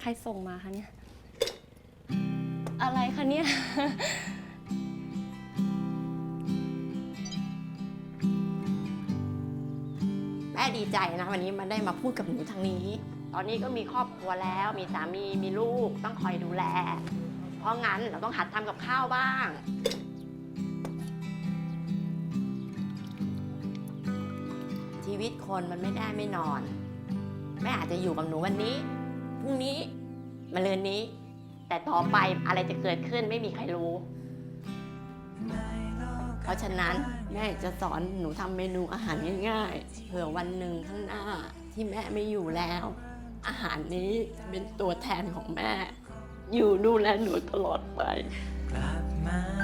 ใครส่งมาคะเนี่ย อะไรคะเนี่ย แม่ดีใจนะวันนี้มาได้มาพูดกับหนูทางนี้ ตอนนี้ก็มีครอบครัวแล้วมีสามีมีลูกต้องคอยดูแล เพราะงั้นเราต้องหัดทำกับข้าวบ้าง ชีวิตคนมันไม่ได้ไม่นอน แม่อาจจะอยู่กับหนูวันนี้ รุ่งนี้มะรืนนี้ แต่ต่อไปอะไรจะเกิดขึ้นไม่มีใครรู้ เพราะฉะนั้นแม่จะสอนหนูทำเมนูอาหารง่ายๆ เผื่อวันหนึ่งข้างหน้าที่แม่ไม่อยู่แล้ว อาหารนี้จะเป็นตัวแทนของแม่ อยู่ดูแลหนูตลอดไป กลับมา